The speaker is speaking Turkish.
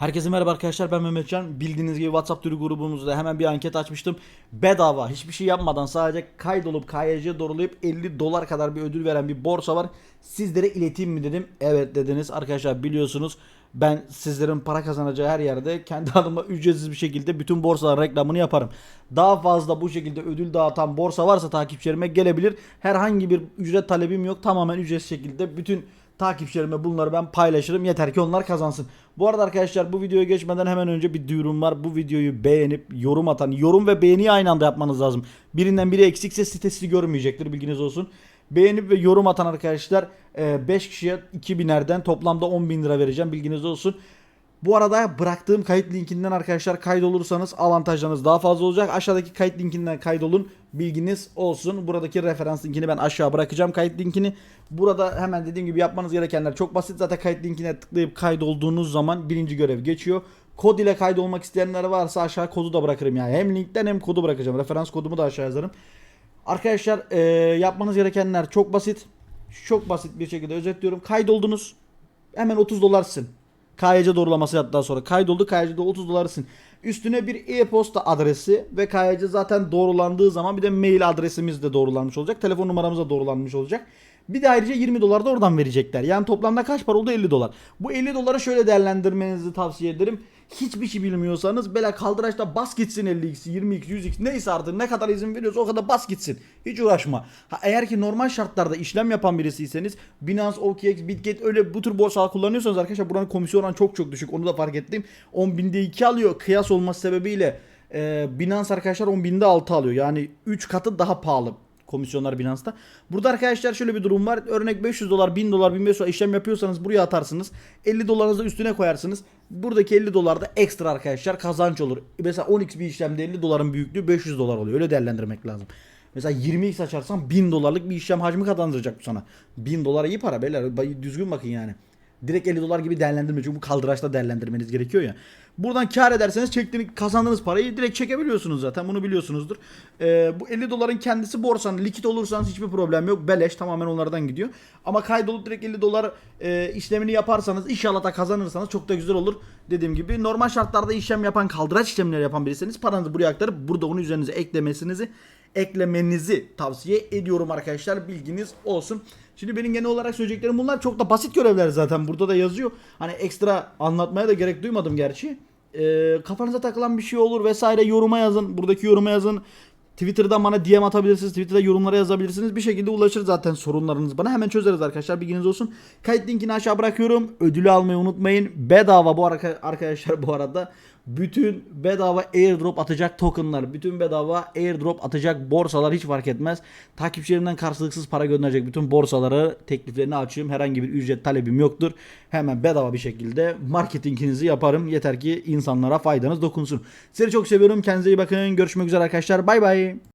Herkese merhaba arkadaşlar ben Mehmetcan. Bildiğiniz gibi WhatsApp türü grubumuzda hemen bir anket açmıştım. Bedava hiçbir şey yapmadan sadece kaydolup KYC doğrulayıp 50 dolar kadar bir ödül veren bir borsa var. Sizlere ileteyim mi dedim. Evet dediniz arkadaşlar biliyorsunuz ben sizlerin para kazanacağı her yerde kendi adıma ücretsiz bir şekilde bütün borsaların reklamını yaparım. Daha fazla bu şekilde ödül dağıtan borsa varsa takipçilerime gelebilir. Herhangi bir ücret talebim yok. Tamamen ücretsiz şekilde bütün takipçilerime bunları ben paylaşırım. Yeter ki onlar kazansın. Bu arada arkadaşlar bu videoya geçmeden hemen önce bir duyurum var. Bu videoyu beğenip yorum atan, yorum ve beğeniyi aynı anda yapmanız lazım. Birinden biri eksikse sitesi görmeyecektir bilginiz olsun. Beğenip ve yorum atan arkadaşlar 5 kişiye 2000'lerden toplamda 10.000 lira vereceğim bilginiz olsun. Bu arada bıraktığım kayıt linkinden arkadaşlar kaydolursanız avantajlarınız daha fazla olacak. Aşağıdaki kayıt linkinden kaydolun. Bilginiz olsun. Buradaki referans linkini ben aşağı bırakacağım kayıt linkini. Burada hemen dediğim gibi yapmanız gerekenler çok basit. Zaten kayıt linkine tıklayıp kaydolduğunuz zaman birinci görev geçiyor. Kod ile kaydolmak isteyenler varsa aşağı kodu da bırakırım yani. Hem linkten hem kodu bırakacağım. Referans kodumu da aşağı yazarım. Arkadaşlar e, yapmanız gerekenler çok basit. Çok basit bir şekilde özetliyorum. Kaydoldunuz. Hemen 30 dolarsın. KYC doğrulaması yaptıktan sonra kaydoldu. KYC'de 30 dolarsın. Üstüne bir e-posta adresi ve KYC zaten doğrulandığı zaman bir de mail adresimiz de doğrulanmış olacak. Telefon numaramız da doğrulanmış olacak. Bir de ayrıca 20 dolar da oradan verecekler. Yani toplamda kaç para oldu? 50 dolar. Bu 50 doları şöyle değerlendirmenizi tavsiye ederim. Hiçbir şey bilmiyorsanız böyle kaldıraçta bas gitsin 50x, 20x, 100x neyse artık ne kadar izin veriyorsa o kadar bas gitsin. Hiç uğraşma. Ha, eğer ki normal şartlarda işlem yapan birisiyseniz Binance, OKX, Bitget öyle bu tür borsalar kullanıyorsanız arkadaşlar buranın komisyon oranı çok çok düşük. Onu da fark ettim. 10.000'de 2 alıyor. Kıyas olması sebebiyle e, Binance arkadaşlar 10.000'de 6 alıyor. Yani 3 katı daha pahalı komisyonlar Binance'da. Burada arkadaşlar şöyle bir durum var. Örnek 500 dolar, 1000 dolar, 1500 dolar işlem yapıyorsanız buraya atarsınız. 50 dolarınızı üstüne koyarsınız. Buradaki 50 dolar da ekstra arkadaşlar kazanç olur. Mesela 10x bir işlemde 50 doların büyüklüğü 500 dolar oluyor. Öyle değerlendirmek lazım. Mesela 20x açarsan 1000 dolarlık bir işlem hacmi kazandıracak bu sana. 1000 dolar iyi para beyler. Düzgün bakın yani. Direkt 50 dolar gibi değerlendirme. Çünkü bu kaldıraçta değerlendirmeniz gerekiyor ya. Buradan kar ederseniz çektiğiniz kazandığınız parayı direkt çekebiliyorsunuz zaten. Bunu biliyorsunuzdur. Ee, bu 50 doların kendisi borsanın likit olursanız hiçbir problem yok. Beleş tamamen onlardan gidiyor. Ama kaydolup direkt 50 dolar e, işlemini yaparsanız inşallah da kazanırsanız çok da güzel olur. Dediğim gibi normal şartlarda işlem yapan kaldıraç işlemleri yapan biriyseniz paranızı buraya aktarıp burada onu üzerinize eklemesinizi eklemenizi tavsiye ediyorum arkadaşlar. Bilginiz olsun. Şimdi benim genel olarak söyleyeceklerim bunlar çok da basit görevler zaten. Burada da yazıyor. Hani ekstra anlatmaya da gerek duymadım gerçi. Ee, kafanıza takılan bir şey olur vesaire yoruma yazın. Buradaki yoruma yazın. Twitter'dan bana DM atabilirsiniz. Twitter'da yorumlara yazabilirsiniz. Bir şekilde ulaşır zaten sorunlarınız bana. Hemen çözeriz arkadaşlar. Bilginiz olsun. Kayıt linkini aşağı bırakıyorum. Ödülü almayı unutmayın. Bedava bu arka- arkadaşlar bu arada. Bütün bedava airdrop atacak tokenlar, bütün bedava airdrop atacak borsalar hiç fark etmez. Takipçilerimden karşılıksız para gönderecek bütün borsaları tekliflerini açıyorum. Herhangi bir ücret talebim yoktur. Hemen bedava bir şekilde marketinginizi yaparım. Yeter ki insanlara faydanız dokunsun. Sizi çok seviyorum. Kendinize iyi bakın. Görüşmek üzere arkadaşlar. Bay bay.